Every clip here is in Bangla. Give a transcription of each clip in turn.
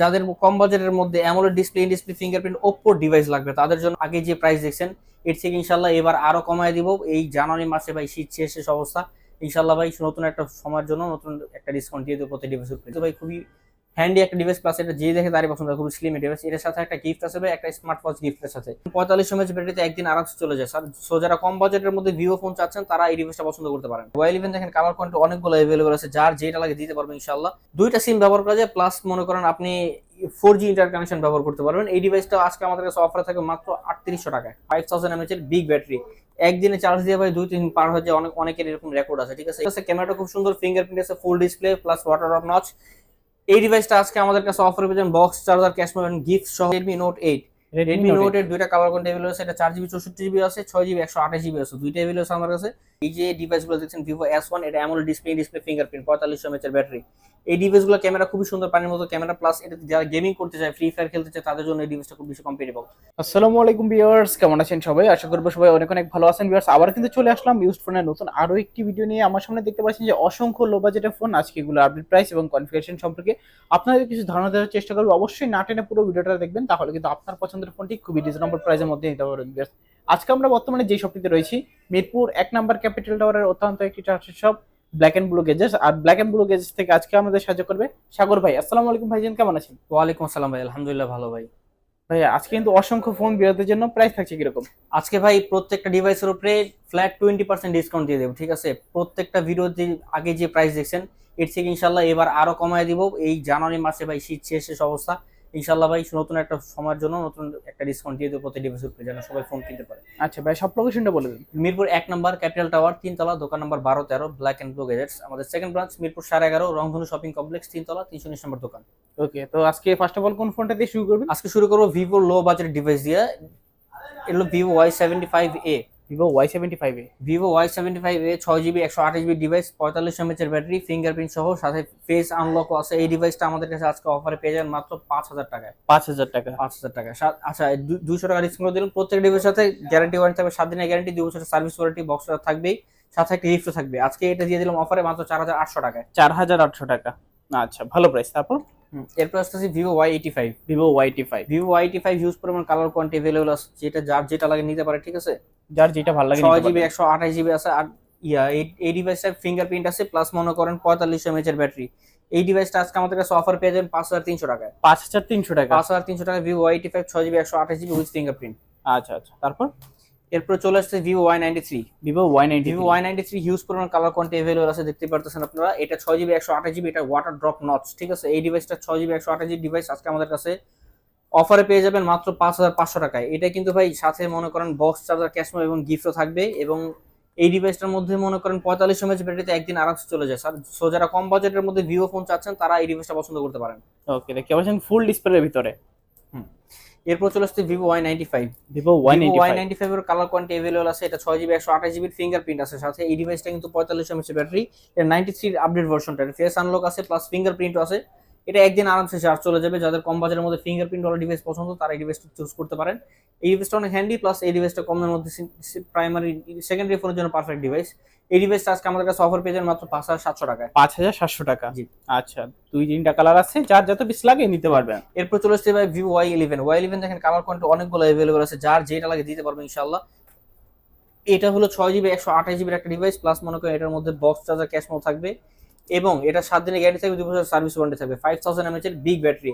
যাদের কম বাজেটের মধ্যে AMOLED display in display fingerprint Oppo device লাগবে, তাদের জন্য আগে যে প্রাইস দেখছেন, এর থেকে ইনশাল্লাহ এবার আরও কমায় দিব। এই জানুয়ারি মাসে ভাই শীত শেষ অবস্থা। ইনশাল্লাহ ভাই, নতুন একটা সময়ের জন্য নতুন একটা ডিসকাউন্ট দিয়ে দেবো প্রতি ডিভাইসের ভাই, খুবই হ্যান্ডি একটা ডিভাইস প্লাস এটা যে দেখে তারই পছন্দ, খুবই স্লিম ডিভাইস এর সাথে একটা গিফট ভাই, একটা স্মার্ট ওয়াচ গিফটের সাথে। পঁয়তাল্লিশ এমএচ ব্যাটারিতে একদিন আরামসে চলে যায়। স্যার সো যারা কম বাজেটের মধ্যে ভিভো ফোন চাচ্ছেন, তারা এই ডিভাইসটা পছন্দ করতে পারেন। মোবাইল ইভেন দেখেন কালার কোয়ান্টি অনেকগুলো অ্যাভেলেবল আছে, যার যেটা লাগে দিতে পারবেন ইনশাল্লাহ দুইটা সিম ব্যবহার করা যায় প্লাস মনে করেন আপনি ফোর জি ইন্টার কানেকশন ব্যবহার করতে পারবেন। এই ডিভাইসটা আজকে আমাদের কাছে অফারে থাকে মাত্র আটত্রিশশো টাকায়। ফাইভ থাউজেন্ড এমএচ এর বিগ ব্যাটারি একদিনে চার্জ দিয়ে ভাই দুই তিন পার হয়ে যায়, অনেক অনেকের এরকম রেকর্ড আছে, ঠিক আছে? ক্যামেরাটা খুব সুন্দর ফিঙ্গারপ্রিন্ট আছে full display plus water of notch এই ডিভাইসটা আজকে আমাদের কাছে অফারে পেয়েছেন box charger cash mobile gift সহ Redmi note eight Redmi note এর দুইটা কালার কোন টেবিল আছে এটা চার জিবি চৌষট্টি জিবি আছে ছয় জিবি একশো আঠাশ জিবি আছে দুইটা টেবিল আছে আমার কাছে। এই যে ডিভাইসগুলো দেখছেন ভিভো এস ওয়ান এটা অ্যামোলেড ডিসপ্লে ডিসপ্লে ফিঙ্গারপ্রিন্ট পঁয়তাল্লিশশো এমএচ এর ব্যাটারি এই ডিভাইসগুলো ক্যামেরা খুবই সুন্দর পানির মতো ক্যামেরা প্লাস এটা যারা গেমিং করতে চায় ফ্রি ফায়ার খেলতে চায় তাদের জন্য এই ডিভাইসটা খুব বেশি কম্পিটেবল আসসালামু আলাইকুম ভিউয়ার্স কেমন আছেন সবাই? আশা করব সবাই অনেক অনেক ভালো আছেন। ভিউয়ার্স আবার কিন্তু চলে আসলাম ইউজ ফোনের নতুন আরও একটি ভিডিও নিয়ে। আমার সামনে দেখতে পাচ্ছেন যে অসংখ্য লো বাজেটের ফোন আজকে এগুলো আপডেট প্রাইস এবং কনফিগারেশন সম্পর্কে আপনাদের কিছু ধারণা দেওয়ার চেষ্টা করব। অবশ্যই না টেনে পুরো ভিডিওটা দেখবেন তাহলে কিন্তু আপনার পছন্দের ফোনটি খুবই রিজনেবল প্রাইসের মধ্যে নিতে পারবেন। আজকে আমরা বর্তমানে যে শপটিতে রয়েছি মিরপুর এক নাম্বার ক্যাপিটাল টাওয়ারের অত্যন্ত একটি trusted shop black and blue guesses আর ব্ল্যাক এন্ড ব্লু গেজেস থেকে আজকে আমাদের সাহায্য করবে সাগর ভাই। আসসালামু আলাইকুম ভাইজান কেমন আছেন? ওয়ালাইকুম আসসালাম ভাই আলহামদুলিল্লাহ ভালো ভাই। ভাই আজকে কিন্তু অসংখ্য ফোন বিরোধের জন্য প্রাইস থাকছে কীরকম? আজকে ভাই প্রত্যেকটা ডিভাইসের উপরে ফ্ল্যাট টোয়েন্টি পার্সেন্ট ডিসকাউন্ট দিয়ে দেবো ঠিক আছে? প্রত্যেকটা ভিডিওতে আগে যে প্রাইস দেখছেন এর থেকে ইনশাল্লাহ এবার আরও কমায় দিব। এই জানুয়ারি মাসে ভাই শীত শেষ শেষ অবস্থা। ইনশাল্লাহ ভাই নতুন একটা সময়ের জন্য নতুন একটা ডিসকাউন্ট দিয়ে দেবো প্রতি ডিভাইসের উপরে যেন সবাই ফোন কিনতে পারে। আচ্ছা ভাই সব লোকেশনটা বলে দিন। মিরপুর এক নম্বর ক্যাপিটাল টাওয়ার তিনতলা দোকান নম্বর বারো তেরো ব্ল্যাক অ্যান্ড ব্লু গেজেটস আমাদের সেকেন্ড ব্রাঞ্চ মিরপুর সাড়ে এগারো রংধনু শপিং কমপ্লেক্স তিনতলা তিনশো উনিশ নম্বর দোকান। ওকে তো আজকে ফার্স্ট অফ অল কোন ফোনটা দিয়ে শুরু করবেন? আজকে শুরু করব ভিভো লো বাজেট ডিভাইস দিয়ে এগুলো Vivo Y seventy five A Vivo Y seventy five A Vivo Y seventy five A ছয় জিবি একশো আঠাশ জিবি ডিভাইস পঁয়তাল্লিশ এমএচ এর ব্যাটারি ফিঙ্গারপ্রিন্ট সহ সাথে ফেস আনলক আছে। এই ডিভাইসটা আমাদের কাছে আজকে অফারে পেয়ে যাবেন মাত্র পাঁচ হাজার টাকায়। পাঁচ হাজার টাকা। পাঁচ হাজার টাকা। আচ্ছা দু- দুইশো টাকা ডিসকাউন্ট দিলাম। প্রত্যেক ডিভাইসের সাথে গ্যারান্টি ওয়ারেন্টি থাকবে সাত দিনের গ্যারান্টি দুই বছরের সার্ভিস ওয়ারেন্টি বক্স থাকবেই। সাথে একটা গিফটও থাকবে। আজকে এটা দিয়ে দিলাম অফারে মাত্র চার হাজার আটশো টাকায়। চার হাজার আটশো টাকা। আচ্ছা ভালো প্রাইস তারপর? এরপর আসতেছি Vivo Y eighty five Vivo YT five Vivo Y eighty five huge পরিমাণ কালার কোয়ান্টি অ্যাভেলেবল আছে যেটা যার যেটা লাগে নিতে পারে ঠিক আছে? যার যেটা ভালো লাগে ছয় জিবি একশো আঠাশ জিবি আছে আর ইয়া এই- ডিভাইসটার ফিঙ্গারপ্রিন্ট আছে প্লাস মনে করেন পঁয়তাল্লিশ এমএচ এর ব্যাটারি এই ডিভাইসটা আজকে আমাদের কাছে অফার পেয়ে যাবেন পাঁচ হাজার তিনশো টাকায়। পাঁচ হাজার তিনশো টাকা। পাঁচ হাজার তিনশো টাকা ভিভো ওয়াইটি ফাইভ ছয় জিবি একশো আঠাশ জিবি উইথ ফিঙ্গারপ্রিন্ট আচ্ছা আচ্ছা। তারপর? এরপর চলে আসছে Vivo Y ninety three Vivo Y ninety Vivo Y ninety three huge পরিমাণ কালার কোয়ান্টি অ্যাভেলেবল আছে দেখতে পারতেছেন আপনারা। এটা ছয় জিবি একশো আঠাশ জিবি এটা ওয়াটার ড্রপ নচ ঠিক আছে? এই ডিভাইসটা ছয় জিবি একশো আঠাশ জিবি ডিভাইস আজকে আমাদের কাছে অফারে পেয়ে যাবেন মাত্র পাঁচ হাজার পাঁচশো টাকায়। এটা কিন্তু ভাই সাথে মনে করেন বক্স চার্জার ক্যাশমো এবং গিফটও থাকবে এবং এই ডিভাইসটার মধ্যে মনে করেন পঁয়তাল্লিশ এমএচ ব্যাটারিতে একদিন আরামসে চলে যায়। স্যার সো যারা কম বাজেটের মধ্যে ভিভো ফোন চাচ্ছেন তারা এই ডিভাইসটা পছন্দ করতে পারেন। ওকে দেখতে পাচ্ছেন ফুল ডিসপ্লের ভিতরে। এরপর চলে আসছে Vivo Y ninety five Vivo Y Y ninety five এর কালার কোয়ান্টি অ্যাভেলেবল আছে। এটা ছয় জিবি একশো আঠাশ জিবির ফিঙ্গারপ্রিন্ট আছে। সাথে এই ডিভাইসটা কিন্তু পঁয়তাল্লিশ এমএচ ব্যাটারি এর নাইনটি থ্রির আপডেট ভার্সনটা ফেস আনলক আছে প্লাস ফিঙ্গারপ্রিন্টও আছে। এটা একদিন আরামসে চার্জ চলে যাবে। যাদের কম বাজারের মধ্যে ফিঙ্গারপ্রিন্ট ওয়ালা ডিভাইস পছন্দ তারা এই ডিভাইসটা চুজ করতে পারেন। এই ডিভাইসটা অনেক হ্যান্ডি প্লাস এই ডিভাইসটা কমের মধ্যে প্রাইমারি সেকেন্ডারি ফোনের জন্য পারফেক্ট ডিভাইস এই ডিভাইসটা আজকে আমাদের কাছে অফার পেয়ে মাত্র পাঁচ হাজার সাতশো টাকায়। পাঁচ হাজার সাতশো টাকা? জি। আচ্ছা দুই তিনটা কালার আছে যার যত পিস লাগে নিতে পারবেন। এরপর চলে আসছে ভাই Vivo Y eleven Y eleven দেখেন কালার কোয়ান্টি অনেকগুলো অ্যাভেলেবল আছে যার যেটা লাগে দিতে পারবেন ইনশাল্লাহ এটা হলো ছয় জিবি একশো আঠাশ জিবির একটা ডিভাইস প্লাস মনে করেন এটার মধ্যে বক্স চার্জার ক্যাশ ক্যাশমো থাকবে। এবং এটা সাত দিনের গ্যারান্টি থাকবে দুই বছর সার্ভিস ওয়ারেন্টি থাকবে। ফাইভ থাউজেন্ড এমএচ এর বিগ ব্যাটারি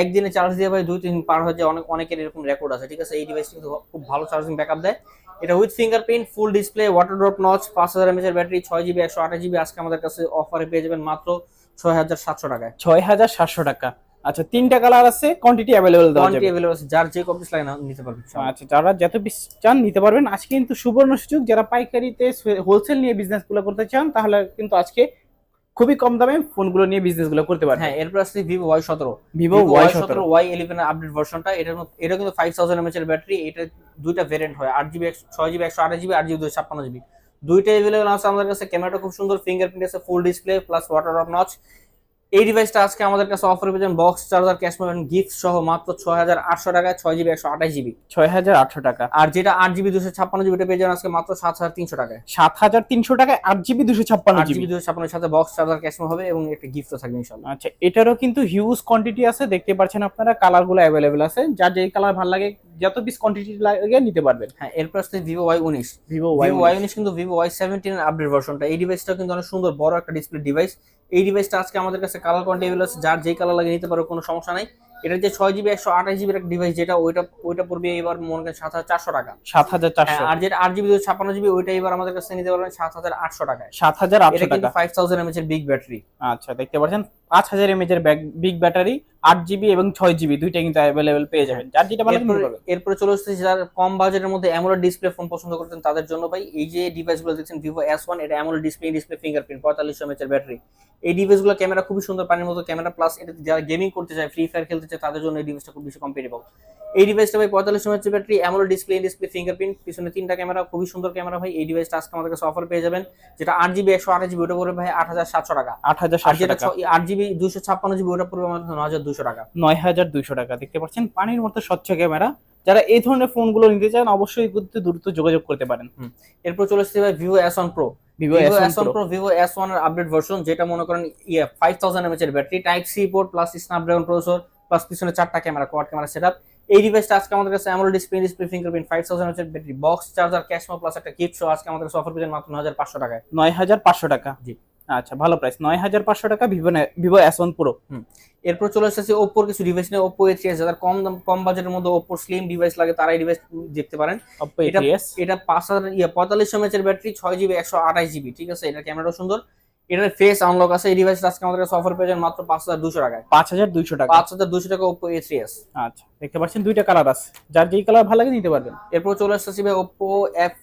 একদিনে চার্জ দিয়ে ভাই দুই তিন দিন পার হয়ে যায় অনেক অনেকের এরকম রেকর্ড আছে ঠিক আছে? এই ডিভাইস কিন্তু খুব ভালো চার্জিং ব্যাকআপ দেয়। এটা with fingerprint full display water drop notch পাঁচ হাজার এমএচ এর ব্যাটারি ছয় জিবি একশো আঠাশ জিবি আজকে আমাদের কাছে অফারে পেয়ে যাবেন মাত্র ছয় হাজার সাতশো টাকায়। ছয় হাজার সাতশো টাকা। আচ্ছা তিনটা কালার আছে কোয়ান্টিটি অ্যাভেলেবল দেওয়া কোয়ান্টিটি যাবে। অ্যাভেলেবল আছে যার যে কপিস লাগে নিতে পারবেন আচ্ছা যারা যত পিস চান নিতে পারবেন। আজকে কিন্তু সুবর্ণ সুযোগ যারা পাইকারিতে হোলসেল নিয়ে বিজনেসগুলো করতে চান তাহলে কিন্তু আজকে খুবই কম দামে ফোনগুলো নিয়ে বিজনেসগুলো করতে পারে হ্যাঁ এরপর আসছে ভিভো ওয়াই সতেরো। ভিভো ওয়াই সতেরো। ওয়াই ইলেভেন আপডেট ভার্সনটা এটার মধ্যে- এটা কিন্তু ফাইভ থাউজেন্ড এমএচ এর ব্যাটারি এটা দুইটা ভেরিয়েন্ট হয়। আট জিবি ছয় জিবি একশো আঠাশ জিবি আট জিবি দুশো ছাপ্পান্ন জিবি দুইটা এভেলেবেল আছে আমাদের কাছে। ক্যামেরাটা খুব সুন্দর ফিঙ্গারপ্রিন্ট আছে full display plus water of notch এই ডিভাইসটা আজকে আমাদের কাছে অফার পেয়েছেন box charger cash payment gift সহ মাত্র ছয় হাজার আটশো টাকায় ছয় জিবি একশো আঠাশ জিবি ছয় হাজার আটশো টাকা। আর যেটা আট জিবি দুশো ছাপ্পান্ন জিবিটা পেয়ে যাবেন আজকে মাত্র সাত হাজার তিনশো টাকায়। সাত হাজার তিনশো টাকায় আট জিবি দুশো ছাপ্পান্ন জিবি দুশো ছাপ্পান্নের সাথে বক্স চার্জার ক্যাশ হবে এবং একটা গিফটও থাকবে ইনশাল্লাহ আচ্ছা এটারও কিন্তু হিউজ কোয়ান্টিটি আছে দেখতে পাচ্ছেন আপনারা কালারগুলো অ্যাভেলেবেল আছে। যার যেই কালার ভালো লাগে যত পিস কোয়ান্টিটি লাগে নিতে পারবেন। হ্যাঁ এরপর আসছে ভিভো ওয়াই উনিশ। ভিভো ওয়াই উনিশ। কিন্তু ভিভো ওয়াই সেভেন্টিন আপডেট ভার্সনটা এই ডিভাইসটা কিন্তু অনেক সুন্দর বড় একটা ডিসপ্লে ডিভাইস এই ডিভাইসটা আজকে আমাদের কাছে কালার কন্টেবল আছে যার যেই কালার লাগে নিতে পারো কোনো সমস্যা নাই। এটা যে ছয় জিবি একশো আঠাশ জিবির একটা ডিভাইস যেটা ওইটা ওইটা পড়বে এবার মনে করেন সাত হাজার চারশো টাকা। সাত হাজার চারশো। হ্যাঁ, আর যেটা আট জিবি ছাপান্ন জিবি ওইটা এবার আমাদের কাছে নিতে পারবেন সাত হাজার আটশো টাকায়। সাত হাজার আটশো টাকা। ফাইভ থাউজেন্ড এমএচ এর বিগ ব্যাটারি আচ্ছা দেখতে পাচ্ছেন পাঁচ হাজার এমএচ এর বিগ ব্যাটারি আট জিবি এবং ছয় জিবি দুইটা কিন্তু অ্যাভেলেবেল পেয়ে যাবেন। যার যেটা ভালো এরপরে। চলে আসছে যারা কম বাজেটের মধ্যে অ্যামোলেড ডিসপ্লে ফোন পছন্দ করতেন তাদের জন্য ভাই এই যে ডিভাইসগুলো দেখছেন ভিভো এস ওয়ান এটা অ্যামোলেড ডিসপ্লে ডিসপ্লে ফিঙ্গারপ্রিন্ট পঁয়তাল্লিশশো এমএচ এর ব্যাটারি এই ডিভাইসগুলো ক্যামেরা খুবই সুন্দর পানির মতো ক্যামেরা প্লাস এটা যারা গেমিং করতে চায় ফ্রি ফায়ার খেলতে চায় তাদের জন্য এই ডিভাইসটা খুব বেশি কম্পিটেবল এই ডিভাইসটা ভাই পঁয়তাল্লিশ MH battery AMOLED display display fingerprint পিছনে তিনটা ক্যামেরা খুবই সুন্দর ক্যামেরা ভাই। এই ডিভাইসটা আজকে আমাদের কাছে অফার পেয়ে যাবেন যেটা আট জিবি একশো আঠাশ জিবি ওটা পড়বে ভাই আট হাজার সাতশো টাকা। আট হাজার যেটা আট জিবি দুশো ছাপ্পান্ন জিবি ওটা পড়বে আমাদের ন হাজার দুশো টাকা। নয় হাজার দুইশো টাকা দেখতে পাচ্ছেন? পানির মতো স্বচ্ছ ক্যামেরা যারা এই ধরনের ফোনগুলো নিতে চান অবশ্যই কিন্তু দ্রুত যোগাযোগ করতে পারেন। এরপর চলে আসছে ভাই Vivo S one pro Vivo Vivo S S one pro Vivo S ওয়ানের আপডেট ভার্সন যেটা মনে করেন ইয়ে ফাইভ থাউজেন্ড এমএচ এর battery type C port plus Snapdragon processor plus পিছনে চারটা ক্যামেরা কোয়াড ক্যামেরা সেটআপ এই ডিভাইসটা আজকে আমাদের কাছে AMOLED display display fingerprint five thousand battery box charger ক্যাশমো plus একটা কিট সহ আজকে আমাদের কাছে অফার পেয়েছেন মাত্র ন হাজার পাঁচশো টাকায়। নয় হাজার পাঁচশো টাকা? জি। আচ্ছা ভালো প্রাইস নয় হাজার পাঁচশো টাকা Vivo Vivo S one pro এরপর চলে এসেছে ওপ্পোর কিছু ডিভাইস নিয়ে ওপ্পো এ থ্রি যাদের কম দাম কম বাজেটের মধ্যে ওপ্পোর স্লিম ডিভাইস লাগে তারা এই ডিভাইস দেখতে পারেন। এটা এটা পাঁচ হাজার ইয়ে পঁয়তাল্লিশ এমএচ এর ব্যাটারি ছয় জিবি একশো আঠাশ জিবি ঠিক আছে? এটা ক্যামেরাও সুন্দর। এটার ফেস আনলক আছে। এই ডিভাইসটা আজকে আমাদের কাছে অফার পেয়েছেন মাত্র পাঁচ হাজার দুশো টাকায়। পাঁচ হাজার দুইশো টাকা। পাঁচ হাজার দুশো টাকা ওপ্পো এ থ্রি এস আচ্ছা দেখতে পাচ্ছেন দুইটা কালার আছে। যার যেই কালার ভালো লাগে নিতে পারবেন। এরপর চলে আসতেছি ভাই Oppo F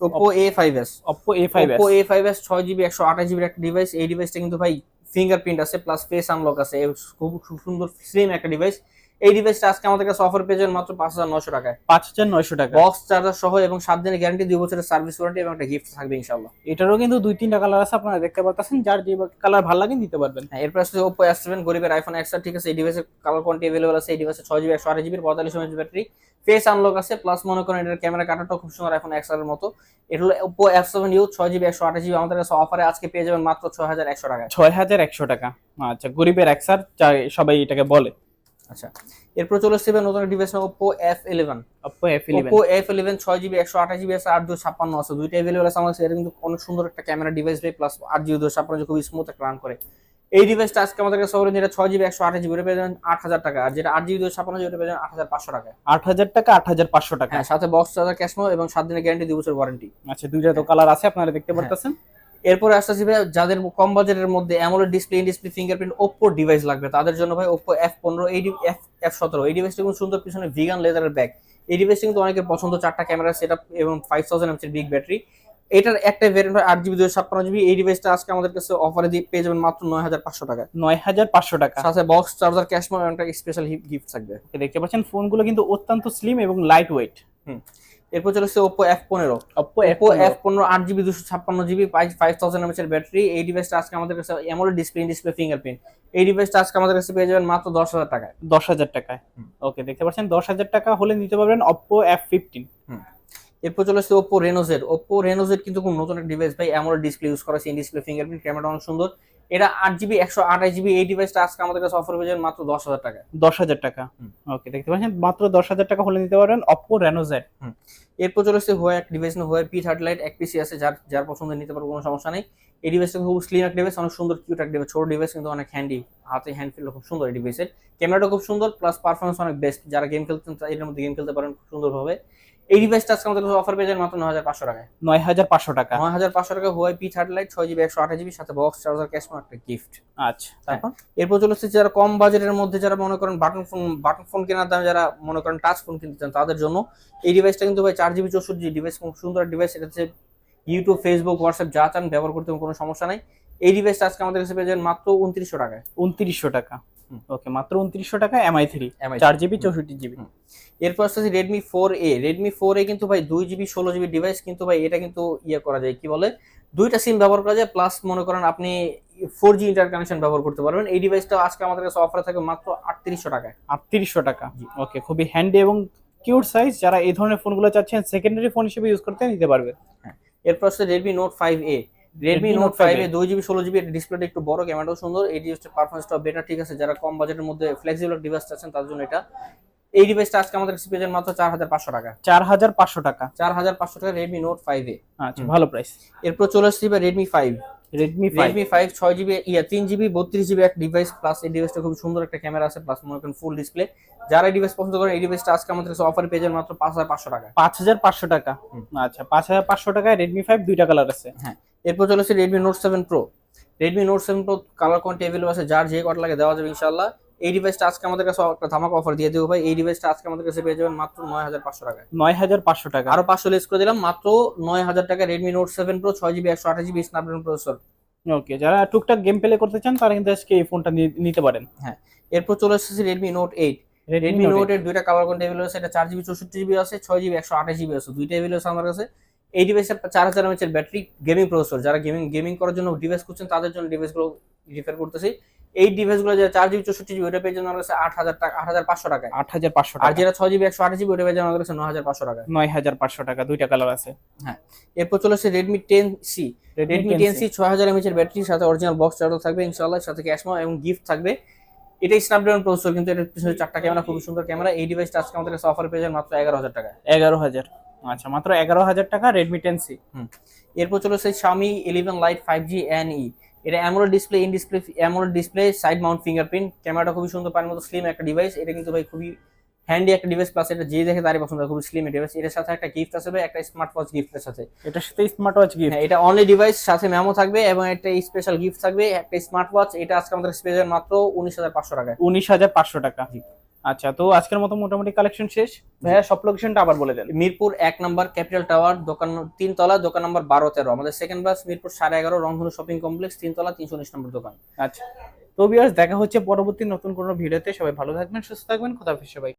Oppo A five S Oppo A five Oppo A five S ছয় জিবি একশো আঠাশ জিবির একটা ডিভাইস এই ডিভাইসটা কিন্তু ভাই ফিঙ্গারপ্রিন্ট আছে প্লাস ফেস আনলক আছে। খুব খুব সুন্দর স্লিম একটা ডিভাইস এই ডিভাইসটা আজকে আমাদের কাছে অফার পেয়েছেন মাত্র পাঁচ হাজার নশো টাকায়। পাঁচ হাজার নয়শো টাকা। বক্স চার্জার সহ এবং সাত দিনের গ্যারান্টি দুই বছরের সার্ভিস ওয়ারেন্টি এবং একটা গিফট থাকবে ইনশাল্লাহ এটারও কিন্তু দুই তিনটা কালার আছে আপনারা দেখতে পারতেছেন যার যে কালার ভালো লাগে নিতে পারবেন। হ্যাঁ এরপর আসছে ওপো এস সেভেন গরিবের আইফোন এক্স ঠিক আছে এই ডিভাইসের কালার কোয়ান্টি অ্যাভেলেবল আছে এই ডিভাইসে ছয় জিবি একশো আঠাশ জিবির পঁয়তাল্লিশ এমএচ ব্যাটারি ফেস আনলক আছে প্লাস মনে করেন এটার ক্যামেরা কাটাটাও খুব সুন্দর আইফোন এর মতো। এটা হলো ওপো এফ সেভেন ইউ ছয় জিবি একশো আঠাশ জিবি আমাদের কাছে অফারে আজকে পেয়ে যাবেন মাত্র ছয় হাজার একশো টাকায়। ছয় হাজার একশো টাকা। আচ্ছা গরিবের একসার সবাই এটাকে বলে। আচ্ছা এরপর চলে আসছে নতুন device Oppo F eleven Oppo F eleven Oppo F eleven ছয় জিবি একশো আঠাশ জিবি আছে আট দুশো ছাপ্পান্ন আছে। দুইটা অ্যাভেলেবল আছে আমার কাছে। এটা কিন্তু অনেক সুন্দর একটা ক্যামেরা ডিভাইস ভাই প্লাস আট জিবি দুশো ছাপ্পান্ন খুবই স্মুথ একটা রান করে। এই ডিভাইসটা আজকে আমাদের কাছে সবাই যেটা ছয় জিবি একশো আঠাশ জিবি পেয়ে যাবেন আট হাজার টাকা। আর যেটা আট জিবি দুশো ছাপ্পান্ন জিবি পেয়ে যাবেন আট হাজার পাঁচশো টাকা। আট হাজার টাকা আট হাজার পাঁচশো টাকা। হ্যাঁ সাথে বক্স চার্জার ক্যাশমো এবং সাত দিনের গ্যারান্টি দুই বছর ওয়ারেন্টি আচ্ছা দুইটা তো কালার আছে আপনারা দেখতে হ্যাঁ। পারতেছেন। এরপরে আসতেছি ভাই যাদের কম বাজেটের মধ্যে AMOLED display display fingerprint Oppo device লাগবে তাদের জন্য ভাই ওপ্পো এফ পনেরো এই এফ এফ সতেরো। এই ডিভাইসটা কিন্তু সুন্দর পিছনে ভিগান লেদারের ব্যাগ এই ডিভাইসটা কিন্তু অনেকের পছন্দ চারটা ক্যামেরা সেট এবং ফাইভ থাউজেন্ড এমসির বিগ ব্যাটারি এটার একটা ভেরিয়েন্ট হয় আট জিবি দুশো ছাপ্পান্ন জিবি এই ডিভাইসটা আজকে আমাদের কাছে অফারে দিয়ে পেয়ে যাবেন মাত্র নয় হাজার পাঁচশো টাকা। নয় হাজার পাঁচশো টাকা। সাথে বক্স চার্জার ক্যাশ একটা স্পেশাল গিফট থাকবে। দেখতে পাচ্ছেন ফোনগুলো কিন্তু অত্যন্ত স্লিম এবং লাইট ওয়েট এরপর চলে আসছে ওপ্পো এফ পনেরো। ওপো এফ পনেরো। আট জিবি দুশো ছাপ্পান্ন জিবি ফাইভ থাউজেন্ড এমএচ এর ব্যাটারি এই ডিভাইসটা আজকে আমাদের কাছে অ্যামোলেড ডিসপ্লে ডিসপ্লে ফিঙ্গারপ্রিন্ট এই ডিভাইসটা আজকে আমাদের কাছে পেয়ে যাবেন মাত্র দশ হাজার টাকায়। দশ হাজার টাকায়। ওকে দেখতে পাচ্ছেন? দশ হাজার টাকা হলে নিতে পারবেন অপ্পো এফ ফিফটিন এরপর চলে আসছে ওপো রেনোজেড ওপো রেনোজেড কিন্তু খুব নতুন একটা ডিভাইস ভাই অ্যামোলেড ডিসপ্লে ইউজ করা সেই ডিসপ্লে ফিঙ্গারপ্রিন্ট ক্যামেরা অনেক সুন্দর। এটা আট জিবি একশো আঠাশ জিবি এই ডিভাইসটা আজকে আমাদের কাছে অফার যাবেন মাত্র দশ হাজার টাকা দশ হাজার টাকা। ওকে দেখতে পাচ্ছেন মাত্র দশ হাজার টাকা হলে নিতে পারবেন অপ্পো রেনোজেড এরপর চলে আসছে হোয়ার ডিভাইস না হোয়ার পি থার্টি লাইট এক পিসি আছে যার যার পছন্দ নিতে পারব কোনো সমস্যা নেই। এই ডিভাইসটা খুব স্লিম এক ডিভাইস অনেক সুন্দর কিউট এক ডিভাইস ছোট ডিভাইস কিন্তু অনেক হ্যান্ডি হাতে হ্যান্ড ফিল খুব সুন্দর এই ডিভাইসের ক্যামেরাটা খুব সুন্দর প্লাস পারফরমেন্স অনেক বেস্ট যারা গেম খেলতেন এর মধ্যে গেম খেলতে পারেন খুব সুন্দরভাবে। এই ডিভাইসটা আজকে আমাদের অফার পেয়ে মাত্র নয় হাজার পাঁচশো টাকায়। নয় হাজার পাঁচশো টাকা। নয় হাজার পাঁচশো টাকা হোয়াই পি থার্টি লাইট ছয় জিবি একশো আঠাশ জিবি সাথে বক্স চার্জার ক্যাশ একটা গিফট আচ্ছা তারপর? এরপর চলে আসছে যারা কম বাজেটের মধ্যে যারা মনে করেন বাটন ফোন বাটন ফোন কেনার দামে যারা মনে করেন টাচ ফোন কিনতে চান তাদের জন্য এই ডিভাইসটা কিন্তু ভাই চার জিবি চৌষট্টি জিবি ডিভাইস খুব সুন্দর ডিভাইস এটা হচ্ছে ইউটিউব ফেসবুক হোয়াটসঅ্যাপ যা চান ব্যবহার করতে কোনো সমস্যা নাই। এই ডিভাইসটা আজকে আমাদের কাছে পেয়ে যাবেন মাত্র উনত্রিশশো টাকায়। উনত্রিশশো টাকা। ওকে মাত্র উনত্রিশশো টাকা এমআই থ্রি MI চার জিবি চৌষট্টি জিবি। এরপর আসতেছে Redmi four A Redmi four A কিন্তু ভাই দুই জিবি ষোলো জিবি ডিভাইস কিন্তু ভাই এটা কিন্তু ইয়ে করা যায় কি বলে? দুইটা সিম ব্যবহার করা যায় প্লাস মনে করেন আপনি ফোর জি ইন্টার কানেকশন ব্যবহার করতে পারবেন। এই ডিভাইসটা আজকে আমাদের কাছে অফারে থাকে মাত্র আটত্রিশশো টাকায়। আটত্রিশশো টাকা। ওকে খুবই হ্যান্ডি এবং কিউট সাইজ যারা এই ধরনের ফোনগুলো চাচ্ছেন সেকেন্ডারি ফোন হিসেবে ইউজ করতে নিতে পারবে। হ্যাঁ। এরপর হচ্ছে Redmi note five A Redmi Redmi note Note five A দুই জিবি ষোলো জিবি ডিসপ্লেটা একটু বড় ক্যামেরাটাও সুন্দর। এই ডিভাইসটা পারফরমেন্সটা বেটার ঠিক আছে? যারা কম বাজেটের মধ্যে ফ্লেক্সিবল ডিভাইস চাচ্ছেন তার জন্য এটা। এই ডিভাইসটা আজকে আমাদের কাছে মাত্র চার হাজার পাঁচশো টাকা। চার হাজার পাঁচশো টাকা। চার হাজার পাঁচশো টাকা রেডমি নোট ফাইভ এ। আচ্ছা ভালো প্রাইস এরপর চলে আসছি Redmi five Redmi Redmi five ছয় জিবি ইয়া তিন জিবি বত্রিশ জিবি এক ডিভাইস প্লাস এই ডিভাইসটা খুব সুন্দর একটা ক্যামেরা আছে প্লাস মনে করেন ফুল ডিসপ্লে যারা এই ডিভাইস পছন্দ করেন এই ডিভাইসটা আজকে আমাদের কাছে অফার পেয়ে মাত্র পাঁচ হাজার পাঁচশো টাকা। পাঁচ হাজার পাঁচশো টাকা। আচ্ছা পাঁচ হাজার পাঁচশো টাকায় রেডমি ফাইভ দুইটা কালার আছে। হ্যাঁ এরপর চলে আসছে Redmi note seven pro Redmi note seven pro colour quantity available আছে যার যে কটা লাগে দেওয়া যাবে ইনশাল্লাহ এই ডিভাইসটা আজকে আমাদের কাছে একটা ধামাকা অফার দিয়ে দেবো ভাই। এই ডিভাইসটা আজকে আমাদের কাছে পেয়ে যাবেন মাত্র নয় হাজার পাঁচশো টাকায়। নয় হাজার পাঁচশো টাকা। আরও পাঁচশো লেস করে দিলাম মাত্র নয় হাজার টাকা রেডমি নোট সেভেন প্রো ছয় জিবি একশো আঠাশ জিবি স্ন্যাপড্রাগন প্রসেসর ওকে যারা টুকটাক গেম প্লে করতে চান তারা কিন্তু আজকে এই ফোনটা নিতে পারেন। হ্যাঁ এরপর চলে এসেছে Redmi note eight Redmi note এর দুইটা কালার কোন অ্যাভেলেবল আছে এটা চার জিবি চৌষট্টি জিবি আছে ছয় জিবি একশো আঠাশ জিবি আছে দুইটা অ্যাভেলেবল আছে আমার কাছে। এই ডিভাইসের চার হাজার এমএচের ব্যাটারি গেমিং প্রসেসর যারা গেমিং গেমিং করার জন্য ডিভাইস করছেন তাদের জন্য ডিভাইসগুলো রিফার করতেছি। এই ডিভাইসগুলো যারা চার জিবি চৌষট্টি জিবি ওটা পেয়ে যাবেন আমার কাছে আট হাজার টাকা আট হাজার পাঁচশো টাকা আট হাজার পাঁচশো আর যেটা ছয় জিবি একশো আট জিবি ওটা পেয়ে যাবেন আমার কাছে নয় হাজার পাঁচশো টাকা নয় হাজার পাঁচশো টাকা দুইটা কালার আছে। হ্যাঁ এরপর চলে আসছে Redmi ten C Redmi ten C ছয় হাজার এমএচের ব্যাটারির সাথে অরিজিনাল বক্স চার্জার থাকবে ইনশাল্লাহ সাথে ক্যাশমো এবং গিফট থাকবে। এটাই স্ন্যাপড্রাগন প্রসেসর কিন্তু এটার পিছনে চারটা ক্যামেরা খুবই সুন্দর ক্যামেরা এই ডিভাইসটা আজকে আমাদের কাছে অফার পেয়ে যাবেন মাত্র এগারো হাজার টাকা এগারো হাজার। আচ্ছা মাত্র এগারো হাজার টাকা রেডমি টেন সি এরপর চলে আসছে Xiaomi 11 lite five G N E এটা AMOLED display in display AMOLED display side mount fingerprint ক্যামেরাটা খুবই সুন্দর পানির মতো স্লিম একটা ডিভাইস এটা কিন্তু ভাই খুবই হ্যান্ডি একটা ডিভাইস প্লাস এটা যে দেখে তারই পছন্দ খুবই স্লিম ডিভাইস এটার সাথে একটা গিফট আসবে ভাই, একটা স্মার্ট ওয়াচ গিফটের সাথে। এটার সাথে স্মার্ট ওয়াচ গিফট এটা অনলি ডিভাইস সাথে মেমো থাকবে এবং একটা স্পেশাল গিফট থাকবে একটা স্মার্ট ওয়াচ এটা আজকে আমাদের স্পেশাল মাত্র উনিশ হাজার পাঁচশো টাকা উনিশ হাজার পাঁচশো টাকা। আচ্ছা তো আজকের মতো মোটামুটি কালেকশন শেষ। ভাইয়া সব লোকেশনটা আবার বলে দেন। মিরপুর এক নম্বর ক্যাপিটাল টাওয়ার দোকান তিনতলা দোকান নম্বর বারো তেরো। আমাদের সেকেন্ড বাস মিরপুর সাড়ে এগারো রংধনু শপিং কমপ্লেক্স তিন তলা তিনশো উনিশ নম্বর দোকান। আচ্ছা। তো বিয়ার্স দেখা হচ্ছে পরবর্তী নতুন কোনো ভিডিওতে। সবাই ভালো থাকবেন সুস্থ থাকবেন। কোথাও সবাই